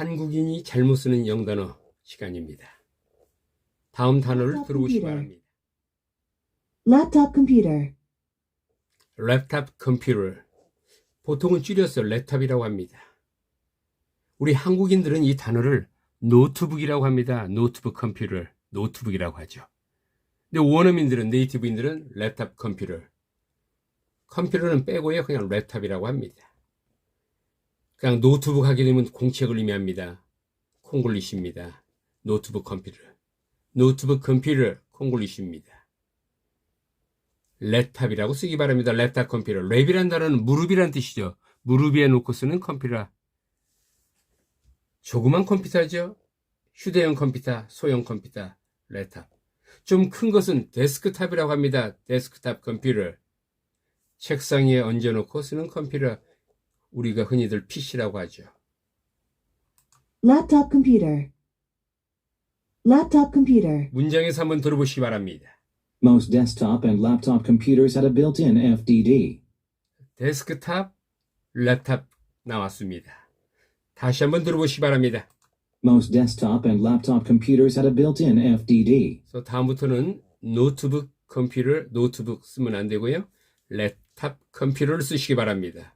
한국인이 잘못 쓰는 영단어 시간입니다. 다음 단어를 들어보시기. 바랍니다. laptop computer, 랩탑 컴퓨터. 보통은 줄여서 랩탑이라고 합니다. 우리 한국인들은 이 단어를 노트북이라고 합니다. 노트북 컴퓨터, 노트북이라고 하죠. 근데 원어민들은, 네이티브인들은 랩탑 컴퓨터. 컴퓨터는 빼고요, 그냥 랩탑이라고 합니다. 그냥 노트북 하게 되면 공책을 의미합니다. 콩글리시입니다. 노트북 컴퓨터. 노트북 컴퓨터, 콩글리시입니다. 랩탑이라고 쓰기 바랍니다. 랩탑 컴퓨터. 랩이란 단어는 무릎이란 뜻이죠. 무릎 위에 놓고 쓰는 컴퓨터. 조그만 컴퓨터죠. 휴대용 컴퓨터, 소형 컴퓨터, 랩탑. 좀 큰 것은 데스크탑이라고 합니다. 데스크탑 컴퓨터. 책상 위에 얹어놓고 쓰는 컴퓨터. 우리가 흔히들 PC라고 하죠. laptop computer, laptop computer, 문장에서 한번 들어보시기 바랍니다. Most desktop and laptop computers had a built-in FDD. 데스크탑, 랩탑 나왔습니다. 다시 한번 들어보시기 바랍니다. Most desktop and laptop computers had a built-in FDD. 그래서 다음부터는 노트북 컴퓨터, 노트북 쓰면 안 되고요. 랩탑 컴퓨터를 쓰시기 바랍니다.